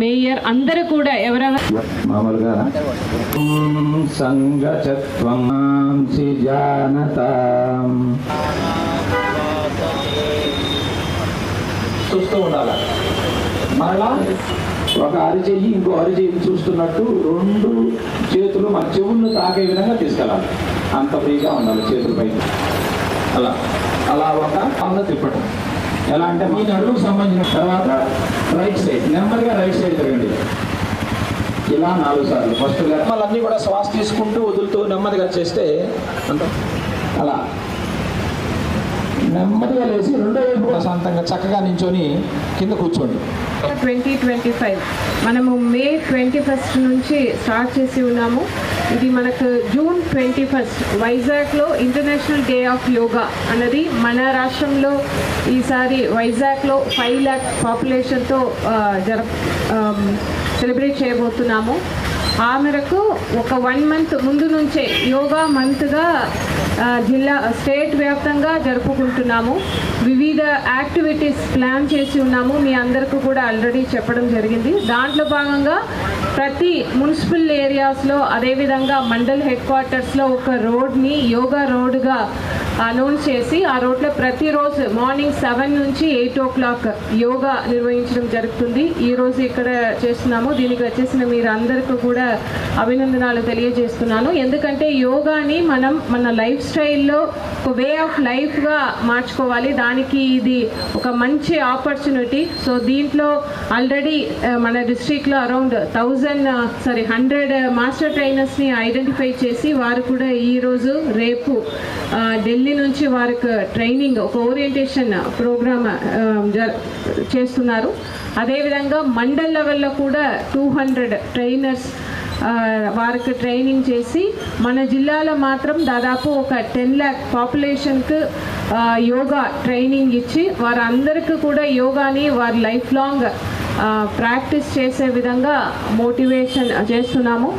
Mayor అందరూ కూడా ఎవరెవరు మామూలుగా సంగచత్వం జానతాం. చూస్తూ ఉండాలి? మరలా ఒక అరిచెయ్యి ఇంకో అరిచెయ్యి చూస్తున్నట్టు రెండు చేతులు మన చెవులను తాకే విధంగా తీసుకెళ్ళాలి. అంత ఫ్రీగా ఉండాలి చేతుల పైన అలా. అలా ఒక పన్ను తిప్పటం. ఎలా అంటే మీ నడుముకు సంబంధించిన తర్వాత రైట్ సైడ్ నెమ్మదిగా రైట్ సైడ్ తిరగండి. ఇలా నాలుగు సార్లు. ఫస్ట్ అన్నీ కూడా శ్వాస తీసుకుంటూ వదులుతూ నెమ్మదిగా చేస్తే అలా. నెమ్మదిగా లేచి రెండో వైపు ప్రశాంతంగా చక్కగా నించొని కింద కూర్చోండి. Twenty twenty five. మనము మే ట్వంటీ ఫస్ట్ నుంచి స్టార్ట్ చేసి ఉన్నాము. ఇది మనకు జూన్ ట్వంటీ ఫస్ట్. వైజాగ్లో ఇంటర్నేషనల్ డే ఆఫ్ యోగా అన్నది మన రాష్ట్రంలో ఈసారి వైజాగ్లో ఫైవ్ ల్యాక్ పాపులేషన్తో జర సెలబ్రేట్ చేయబోతున్నాము. ఆ మేరకు ఒక వన్ మంత్ ముందు నుంచే యోగా మంత్గా జిల్లా స్టేట్ వ్యాప్తంగా జరుపుకుంటున్నాము. వివిధ యాక్టివిటీస్ ప్లాన్ చేసి ఉన్నాము. మీ అందరికీ కూడా ఆల్రెడీ చెప్పడం జరిగింది. దాంట్లో భాగంగా ప్రతి మున్సిపల్ ఏరియాస్లో అదేవిధంగా మండల్ హెడ్ క్వార్టర్స్లో ఒక రోడ్ని యోగా రోడ్గా అనౌన్స్ చేసి ఆ రోడ్లో ప్రతిరోజు మార్నింగ్ సెవెన్ నుంచి ఎయిట్ ఓ క్లాక్ యోగా నిర్వహించడం జరుగుతుంది. ఈరోజు ఇక్కడ చేస్తున్నాము. దీనికి వచ్చేసిన మీరు అందరికీ కూడా అభినందనాలు తెలియజేస్తున్నాను. ఎందుకంటే యోగాని మనం మన లైఫ్ స్టైల్లో ఒక వే ఆఫ్ లైఫ్గా మార్చుకోవాలి. దానికి ఇది ఒక మంచి ఆపర్చునిటీ సో దీంట్లో ఆల్రెడీ మన డిస్ట్రిక్ట్లో around thousand sorry hundred master ట్రైనర్స్ని identify చేసి వారు కూడా ఈరోజు రేపు ఢిల్లీ నుంచి వారికి ట్రైనింగ్ ఒక ఓరియంటేషన్ ప్రోగ్రామ్ చేస్తున్నారు. అదేవిధంగా మండల్ లెవెల్లో కూడా టూ హండ్రెడ్ ట్రైనర్స్ వారికి ట్రైనింగ్ చేసి మన జిల్లాలో మాత్రం దాదాపు ఒక టెన్ ల్యాక్ పాపులేషన్కి యోగా ట్రైనింగ్ ఇచ్చి వారందరికీ కూడా యోగాని వారి లైఫ్ లాంగ్ ప్రాక్టీస్ చేసే విధంగా మోటివేషన్ చేస్తున్నాము.